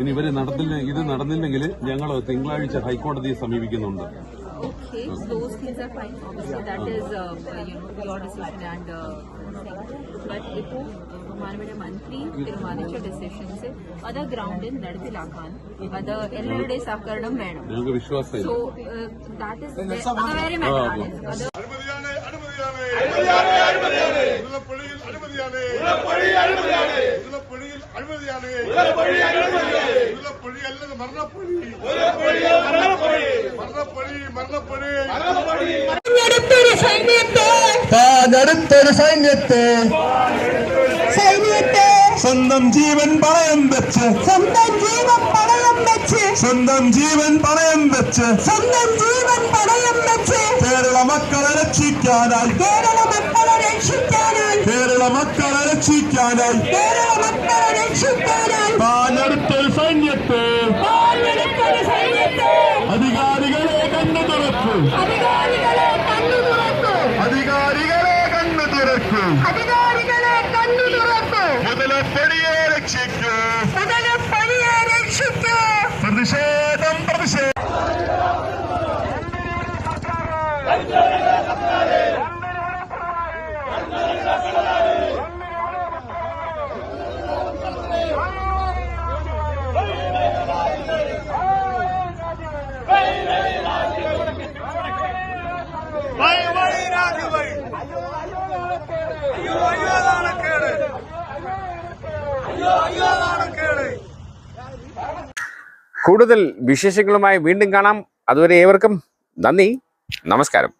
ഇനി ഇവർ നടന്നില്ല ഇത് നടന്നില്ലെങ്കിൽ ഞങ്ങൾ തിങ്കളാഴ്ച ഹൈക്കോടതിയെ സമീപിക്കുന്നുണ്ട്. Case, those things are fine. Obviously, that is, uh, uh, you know, your decision and uh. But തീരുമാനിച്ച ഡിസിഷൻസ് അത് ഗ്രൗണ്ടിൽ നടപ്പിലാക്കാൻ അത് എല്ലാവരുടെയും സഹകരണം വേണം. ഞങ്ങൾക്ക് വിശ്വാസമില്ല. അത്. വേറെ അത് அனுமதியானே உலகப்பொழி உலகப்பொழி அல்லது மரணப்பொழி உலகப்பொழி மரணப்பொழி மரணப்பொழி மரணப்பொழி மரணப்பொழி நடத்தொரு சைன்யத்தை. நடத்தொரு சைன்யத்தை. சைன்யத்தை. സ്വന്തം ജീവൻ പണയം വെച്ച്. സ്വന്തം ജീവൻ പണയം വെച്ച്. സ്വന്തം ജീവൻ പണയം വെച്ച്. സ്വന്തം ജീവൻ പണയം വെച്ച്. കേരള മക്കളെ രക്ഷിക്കാനായി. കേരള മക്കളെ രക്ഷിക്കാനായി. കേരള മക്കളെ രക്ഷിക്കാനായി. കേരള മക്കളെ രക്ഷിക്കാനായി. സൈന്യത്തെ. പാലെടുത്തൊരു സൈന്യത്തെ. അധികാരികളെ കണ്ണു തുറക്കൂ. അധികാരികളെ കണ്ണു തുറക്കൂ. അധികാരികളെ കണ്ണു തുറക്കൂ. കൂടുതൽ വിശേഷങ്ങളുമായി വീണ്ടും കാണാം. അതുവരെ ഏവർക്കും നന്ദി. നമസ്കാരം.